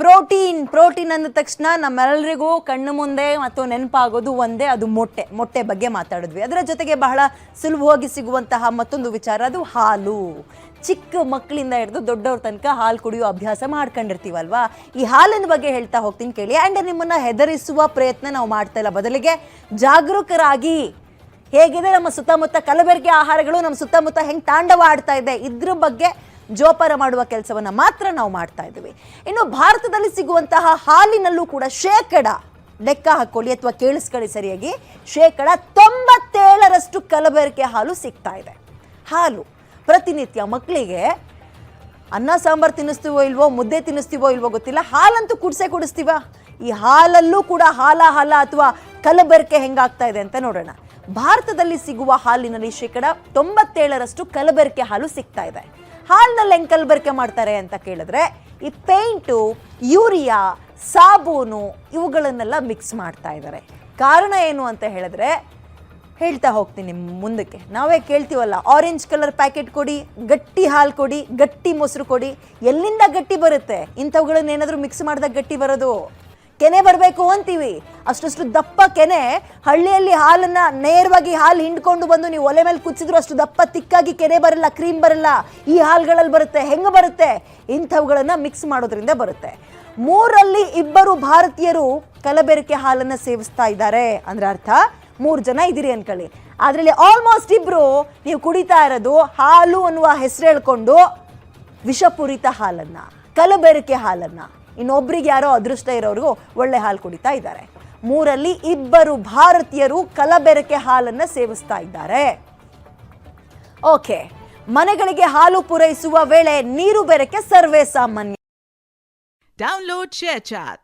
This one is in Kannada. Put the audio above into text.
ಪ್ರೋಟೀನ್ ಪ್ರೋಟೀನ್ ಅಂದ ತಕ್ಷಣ ನಮ್ಮೆಲ್ಲರಿಗೂ ಕಣ್ಣು ಮುಂದೆ ಮತ್ತು ನೆನಪಾಗೋದು ಒಂದೇ, ಅದು ಮೊಟ್ಟೆ. ಮೊಟ್ಟೆ ಬಗ್ಗೆ ಮಾತಾಡಿದ್ವಿ. ಅದರ ಜೊತೆಗೆ ಬಹಳ ಸುಲಭವಾಗಿ ಸಿಗುವಂತಹ ಮತ್ತೊಂದು ವಿಚಾರ, ಅದು ಹಾಲು. ಚಿಕ್ಕ ಮಕ್ಕಳಿಂದ ಹಿಡಿದು ದೊಡ್ಡವ್ರ ತನಕ ಹಾಲು ಕುಡಿಯೋ ಅಭ್ಯಾಸ ಮಾಡ್ಕೊಂಡಿರ್ತೀವಲ್ವಾ? ಈ ಹಾಲಿನ ಬಗ್ಗೆ ಹೇಳ್ತಾ ಹೋಗ್ತೀನಿ ಕೇಳಿ. ಆ್ಯಂಡ್ ನಿಮ್ಮನ್ನು ಹೆದರಿಸುವ ಪ್ರಯತ್ನ ನಾವು ಮಾಡ್ತಾ ಇಲ್ಲ. ಬದಲಿಗೆ ಜಾಗರೂಕರಾಗಿ ಹೇಗಿದೆ ನಮ್ಮ ಸುತ್ತಮುತ್ತ ಕಲಬೆರಕೆ ಆಹಾರಗಳು, ನಮ್ಮ ಸುತ್ತಮುತ್ತ ಹೆಂಗೆ ತಾಂಡವ ಆಡ್ತಾ ಇದೆ, ಇದ್ರ ಬಗ್ಗೆ ಜೋಪಾನ ಮಾಡುವ ಕೆಲಸವನ್ನು ಮಾತ್ರ ನಾವು ಮಾಡ್ತಾ ಇದ್ದೀವಿ. ಇನ್ನು ಭಾರತದಲ್ಲಿ ಸಿಗುವಂತಹ ಹಾಲಿನಲ್ಲೂ ಕೂಡ ಶೇಕಡ ಲೆಕ್ಕ ಹಾಕೊಳ್ಳಿ ಅಥವಾ ಕೇಳಿಸ್ಕೊಳ್ಳಿ ಸರಿಯಾಗಿ. ಶೇಕಡ ತೊಂಬತ್ತೇಳರಷ್ಟು ಕಲಬೆರಕೆ ಹಾಲು ಸಿಗ್ತಾ ಇದೆ. ಹಾಲು ಪ್ರತಿನಿತ್ಯ ಮಕ್ಕಳಿಗೆ ಅನ್ನ, ಸಾಂಬಾರು ತಿನ್ನಿಸ್ತೀವೋ ಇಲ್ವೋ, ಮುದ್ದೆ ತಿನ್ನಿಸ್ತೀವೋ ಇಲ್ವೋ ಗೊತ್ತಿಲ್ಲ, ಹಾಲಂತೂ ಕುಡಿಸೇ ಕುಡಿಸ್ತೀವ? ಈ ಹಾಲಲ್ಲೂ ಕೂಡ ಹಾಲ ಹಾಲ ಅಥವಾ ಕಲಬೆರಕೆ ಹೆಂಗಾಗ್ತಾ ಇದೆ ಅಂತ ನೋಡೋಣ. ಭಾರತದಲ್ಲಿ ಸಿಗುವ ಹಾಲಿನಲ್ಲಿ ಶೇಕಡ ತೊಂಬತ್ತೇಳರಷ್ಟು ಕಲಬೆರಕೆ ಹಾಲು ಸಿಗ್ತಾ ಇದೆ. ಹಾಲಿನಲ್ಲಿ ಹೆಂಗೆ ಕಲಬೆರಕೆ ಮಾಡ್ತಾರೆ ಅಂತ ಕೇಳಿದ್ರೆ ಈ ಪೇಂಟು ಯೂರಿಯಾ, ಸಾಬೂನು ಇವುಗಳನ್ನೆಲ್ಲ ಮಿಕ್ಸ್ ಮಾಡ್ತಾ ಇದ್ದಾರೆ. ಕಾರಣ ಏನು ಅಂತ ಹೇಳಿದ್ರೆ, ಹೇಳ್ತಾ ಹೋಗ್ತೀನಿ ಮುಂದಕ್ಕೆ. ನಾವೇ ಕೇಳ್ತೀವಲ್ಲ ಆರೆಂಜ್ ಕಲರ್ ಪ್ಯಾಕೆಟ್ ಕೊಡಿ, ಗಟ್ಟಿ ಹಾಲು ಕೊಡಿ, ಗಟ್ಟಿ ಮೊಸರು ಕೊಡಿ, ಎಲ್ಲಿಂದ ಗಟ್ಟಿ ಬರುತ್ತೆ? ಇಂಥವುಗಳನ್ನ ಏನಾದರೂ ಮಿಕ್ಸ್ ಮಾಡಿದಾಗ ಗಟ್ಟಿ ಬರೋದು? ಕೆನೆ ಬರಬೇಕು ಅಂತೀವಿ. ಅಷ್ಟಷ್ಟು ದಪ್ಪ ಕೆನೆ, ಹಳ್ಳಿಯಲ್ಲಿ ಹಾಲನ್ನ ನೇರವಾಗಿ ಹಾಲು ಹಿಂಡ್ಕೊಂಡು ಬಂದು ನೀವು ಒಲೆ ಮೇಲೆ ಕುಚ್ಚಿದ್ರು ಅಷ್ಟು ದಪ್ಪ, ತಿಕ್ಕಾಗಿ ಕೆನೆ ಬರಲ್ಲ, ಕ್ರೀಮ್ ಬರಲ್ಲ, ಈ ಹಾಲುಗಳಲ್ಲಿ ಬರುತ್ತೆ, ಹೆಂಗೆ ಬರುತ್ತೆ? ಇಂಥವುಗಳನ್ನು ಮಿಕ್ಸ್ ಮಾಡೋದ್ರಿಂದ ಬರುತ್ತೆ. ಮೂರಲ್ಲಿ ಇಬ್ಬರು ಭಾರತೀಯರು ಕಲಬೆರಕೆ ಹಾಲನ್ನು ಸೇವಿಸ್ತಾ ಇದ್ದಾರೆ ಅಂದ್ರೆ ಅರ್ಥ, ಮೂರು ಜನ ಇದ್ದೀರಿ ಅನ್ಕೊಳ್ಳಿ. ಅದರಲ್ಲಿ ಆಲ್ಮೋಸ್ಟ್ ಇಬ್ಬರು ನೀವು ಕುಡಿತಾ ಇರೋದು, ಹಾಲು ಅನ್ನುವ ಹೆಸರು ಹೇಳ್ಕೊಂಡು ವಿಷಪೂರಿತ ಹಾಲನ್ನು, ಕಲಬೆರಕೆ ಹಾಲನ್ನ ಇನ್ನೊಬ್ರಿಗೆ ಯಾರೋ ಅದೃಷ್ಟ ಇರೋರಿಗೂ ಒಳ್ಳೆ ಹಾಲು ಕುಡಿತಾ ಇದ್ದಾರೆ ಮೂರಲ್ಲಿ ಇಬ್ಬರು ಭಾರತೀಯರು ಕಲಬೆರಕೆ ಹಾಲನ್ನು ಸೇವಿಸ್ತಾ ಇದ್ದಾರೆ ಓಕೆ, ಮನೆಗಳಿಗೆ ಹಾಲು ಪೂರೈಸುವ ವೇಳೆ ನೀರು ಬೆರಕೆ ಸರ್ವೇ ಸಾಮಾನ್ಯ ಡೌನ್ಲೋಡ್ ShareChat.